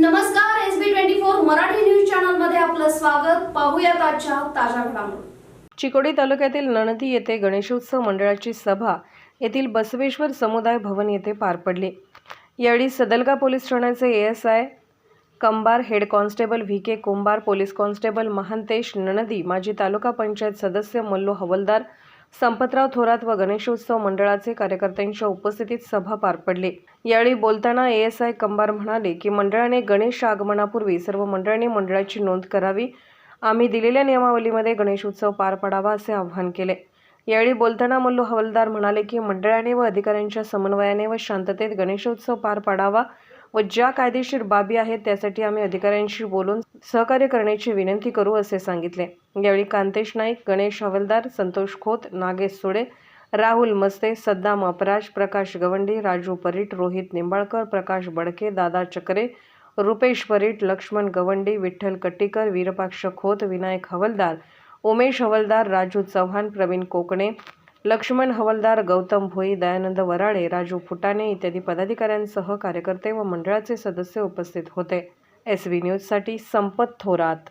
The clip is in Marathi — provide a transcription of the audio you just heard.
नमस्कार S B twenty four Marathi news चॅनलमध्ये आपलं स्वागत. पाहूयात आजच्या ताज्या घडामोडी. चिकोडी तालुक्यातील नणदी येथे गणेशोत्सव मंडळाची सभा येथील बसवेश्वर समुदाय भवन येथे पार पडली. यावेळी सदलगा पोलीस ठाण्याचे A S I Kambar head constable V K Kombar police constable Mahantesh Nanadi माजी तालुका पंचायत सदस्य मल्लो हवलदार संपतराव थोरात व गणेशोत्सव मंडळाचे कार्यकर्त्यांच्या उपस्थितीत सभा पार पडली. यावेळी बोलताना ए एस आय कंबार म्हणाले की मंडळाने गणेश आगमनापूर्वी सर्व मंडळांनी मंडळाची नोंद करावी. आम्ही दिलेल्या नियमावलीमध्ये गणेशोत्सव पार पाडावा असे आवाहन केले. यावेळी बोलताना मल्लू हवालदार म्हणाले की मंडळाने व अधिकाऱ्यांच्या समन्वयाने व शांततेत गणेशोत्सव पार पाडावा. व ज्या कायदेशीर बाबी आहेत त्यासाठी आम्ही अधिकाऱ्यांशी बोलून सहकार्य करण्याची विनंती करू असे सांगितले. यावेळी कांतेश नाईक गणेश हवलदार संतोष खोत नागेश सुडे राहुल मस्ते सद्दाम अपराज प्रकाश गवंडी राजू परीट रोहित निंबाळकर प्रकाश बडके दादा चक्रे रुपेश परीट लक्ष्मण गवंडी विठ्ठल कट्टीकर वीरपाक्ष खोत विनायक हवलदार उमेश हवलदार राजू चव्हाण प्रवीण कोकणे लक्ष्मण हवलदार गौतम भोई दयानंद वराळे राजू फुटाणे इत्यादी पदाधिकाऱ्यांसह कार्यकर्ते व मंडळाचे सदस्य उपस्थित होते. एस व्ही न्यूजसाठी संपत थोरात.